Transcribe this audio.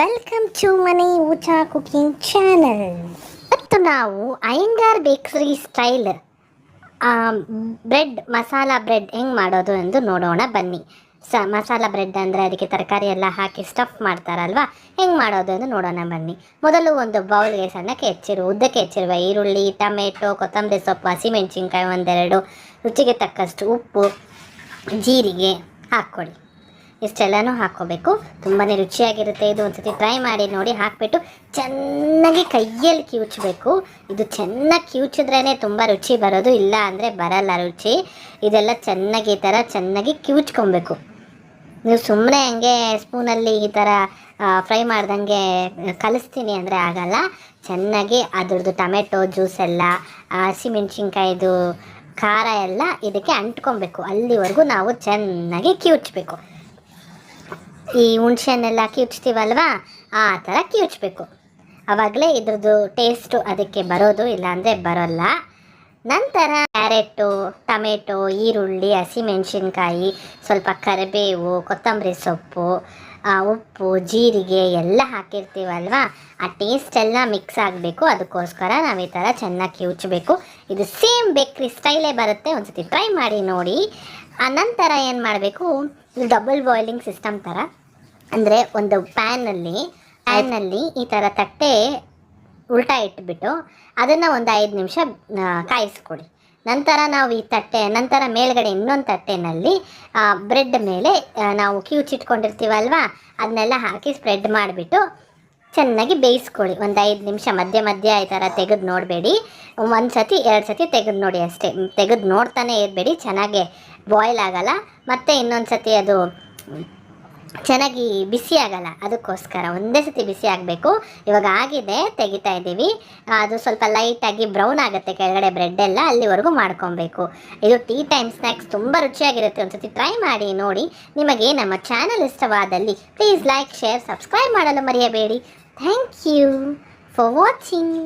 Welcome to ಮನಿ ಊಟ cooking channel ಇವತ್ತು ನಾವು ಅಯ್ಯಂಗಾರ್ ಬೇಕ್ರಿ ಸ್ಟೈಲ್ ಬ್ರೆಡ್, ಮಸಾಲ ಬ್ರೆಡ್ ಹೆಂಗೆ ಮಾಡೋದು ಎಂದು ನೋಡೋಣ. ಬನ್ನಿ. ಸ, ಮಸಾಲ ಬ್ರೆಡ್ ಅಂದರೆ ಅದಕ್ಕೆ ತರಕಾರಿ ಎಲ್ಲ ಹಾಕಿ ಸ್ಟಫ್ ಮಾಡ್ತಾರಲ್ವ? ಹೆಂಗೆ ಮಾಡೋದು ಎಂದು ನೋಡೋಣ ಬನ್ನಿ. ಮೊದಲು ಒಂದು ಬೌಲ್ಗೆ ಸಣ್ಣಕ್ಕೆ ಹೆಚ್ಚಿರು, ಉದ್ದಕ್ಕೆ ಹೆಚ್ಚಿರುವ ಈರುಳ್ಳಿ, ಟೊಮೆಟೊ, ಕೊತ್ತಂಬರಿ ಸೊಪ್ಪು, ಹಸಿಮೆಣಸಿನ್ಕಾಯಿ ಒಂದೆರಡು, ರುಚಿಗೆ ತಕ್ಕಷ್ಟು ಉಪ್ಪು, ಜೀರಿಗೆ ಹಾಕ್ಕೊಳ್ಳಿ. ಇಷ್ಟೆಲ್ಲನೂ ಹಾಕ್ಕೋಬೇಕು. ತುಂಬಾ ರುಚಿಯಾಗಿರುತ್ತೆ ಇದು. ಒಂದ್ಸತಿ ಟ್ರೈ ಮಾಡಿ, ನೋಡಿ, ಹಾಕ್ಬಿಟ್ಟು ಚೆನ್ನಾಗಿ ಕೈಯಲ್ಲಿ ಕಿವುಚಬೇಕು. ಇದು ಚೆನ್ನಾಗಿ ಕಿವುಚಿದ್ರೇ ತುಂಬ ರುಚಿ ಬರೋದು. ಇಲ್ಲ ಅಂದರೆ ಬರಲ್ಲ ರುಚಿ. ಇದೆಲ್ಲ ಚೆನ್ನಾಗಿ ಈ ಥರ ಚೆನ್ನಾಗಿ ಕಿವುಚ್ಕೊಬೇಕು. ನೀವು ಸುಮ್ಮನೆ ಹಂಗೆ ಸ್ಪೂನಲ್ಲಿ ಈ ಥರ ಫ್ರೈ ಮಾಡ್ದಂಗೆ ಕಲಿಸ್ತೀನಿ ಅಂದರೆ ಆಗಲ್ಲ. ಚೆನ್ನಾಗಿ ಅದ್ರದ್ದು ಟೊಮೆಟೊ, ಜ್ಯೂಸ್ ಎಲ್ಲ ಹಸಿಮೆಣ್ಸಿನ್ಕಾಯ್ದು ಖಾರ ಎಲ್ಲ ಇದಕ್ಕೆ ಅಂಟ್ಕೊಬೇಕು. ಅಲ್ಲಿವರೆಗೂ ನಾವು ಚೆನ್ನಾಗಿ ಕಿವುಚ್ಬೇಕು. ಈ ಹುಣ್ಸೆಹಣ್ಣೆಲ್ಲ ಕಿವುಚ್ತೀವಲ್ವ ಆ ಥರ ಕಿವುಚ್ಬೇಕು ಆವಾಗಲೇ ಇದ್ರದ್ದು ಟೇಸ್ಟು ಅದಕ್ಕೆ ಬರೋದು, ಇಲ್ಲಾಂದರೆ ಬರೋಲ್ಲ. ನಂತರ ಕ್ಯಾರೆಟು, ಟೊಮೆಟೊ, ಈರುಳ್ಳಿ, ಹಸಿಮೆಣಸಿನ್ಕಾಯಿ, ಸ್ವಲ್ಪ ಕರಿಬೇವು, ಕೊತ್ತಂಬರಿ ಸೊಪ್ಪು ಉಪ್ಪು, ಜೀರಿಗೆ ಎಲ್ಲ ಹಾಕಿರ್ತೀವಲ್ವ? ಆ ಟೇಸ್ಟ್ ಎಲ್ಲ ಮಿಕ್ಸ್ ಆಗಬೇಕು. ಅದಕ್ಕೋಸ್ಕರ ನಾವು ಈ ಥರ ಚೆನ್ನಾಗಿ ಕಿವುಚಬೇಕು ಇದು ಸೇಮ್ ಬೇಕ್ರಿ ಸ್ಟೈಲೇ ಬರುತ್ತೆ. ಒಂದ್ಸತಿ ಟ್ರೈ ಮಾಡಿ ನೋಡಿ. ಆ ನಂತರ ಏನು ಮಾಡಬೇಕು? ಡಬಲ್ ಬಾಯ್ಲಿಂಗ್ ಸಿಸ್ಟಮ್ ಥರ ಅಂದರೆ ಒಂದು ಪ್ಯಾನಲ್ಲಿ ಪ್ಯಾನಲ್ಲಿ ಈ ಥರ ತಟ್ಟೆ ಉಲ್ಟಾ ಇಟ್ಬಿಟ್ಟು ಅದನ್ನು ಒಂದು ಐದು ನಿಮಿಷ ಕಾಯಿಸ್ಕೊಡಿ. ನಂತರ ನಾವು ಈ ತಟ್ಟೆ, ನಂತರ ಮೇಲ್ಗಡೆ ಇನ್ನೊಂದು ತಟ್ಟೆನಲ್ಲಿ ಬ್ರೆಡ್ ಮೇಲೆ ನಾವು ಕಿವುಚಿಟ್ಕೊಂಡಿರ್ತೀವಲ್ವಾ ಅದನ್ನೆಲ್ಲ ಹಾಕಿ ಸ್ಪ್ರೆಡ್ ಮಾಡಿಬಿಟ್ಟು ಚೆನ್ನಾಗಿ ಬೇಯಿಸ್ಕೊಳ್ಳಿ ಒಂದು ಐದು ನಿಮಿಷ ಮಧ್ಯ ಮಧ್ಯ ಈ ಥರ ತೆಗೆದು ನೋಡಬೇಡಿ. ಒಂದು ಸತಿ, ಎರಡು ಸತಿ ತೆಗೆದು ನೋಡಿ ಅಷ್ಟೇ. ತೆಗೆದು ನೋಡ್ತಾನೆ ಇರಬೇಡಿ. ಚೆನ್ನಾಗೆ ಬಾಯ್ಲ್ ಆಗಲ್ಲ, ಮತ್ತು ಇನ್ನೊಂದು ಸತಿ ಅದು ಚೆನ್ನಾಗಿ ಬಿಸಿ ಆಗಲ್ಲ, ಅದಕ್ಕೋಸ್ಕರ ಒಂದೇ ಸತಿ ಬಿಸಿ ಆಗಬೇಕು. ಇವಾಗ ಆಗಿದೆ, ತೆಗಿತಾ ಇದ್ದೀವಿ. ಅದು ಸ್ವಲ್ಪ ಲೈಟಾಗಿ ಬ್ರೌನ್ ಆಗುತ್ತೆ, ಕೆಳಗಡೆ ಬ್ರೆಡ್ ಎಲ್ಲ ಅಲ್ಲಿವರೆಗೂ ಮಾಡ್ಕೊಬೇಕು. ಇದು ಟೀ ಟೈಮ್ ಸ್ನ್ಯಾಕ್ಸ್ ತುಂಬ ರುಚಿಯಾಗಿರುತ್ತೆ. ಒಂದ್ಸತಿ ಟ್ರೈ ಮಾಡಿ ನೋಡಿ, ನಿಮಗೆ ನಮ್ಮ ಚಾನಲ್ ಇಷ್ಟವಾದಲ್ಲಿ ಪ್ಲೀಸ್ ಲೈಕ್ ಶೇರ್ ಸಬ್ಸ್ಕ್ರೈಬ್ ಮಾಡಲು ಮರೆಯಬೇಡಿ. Thank you for watching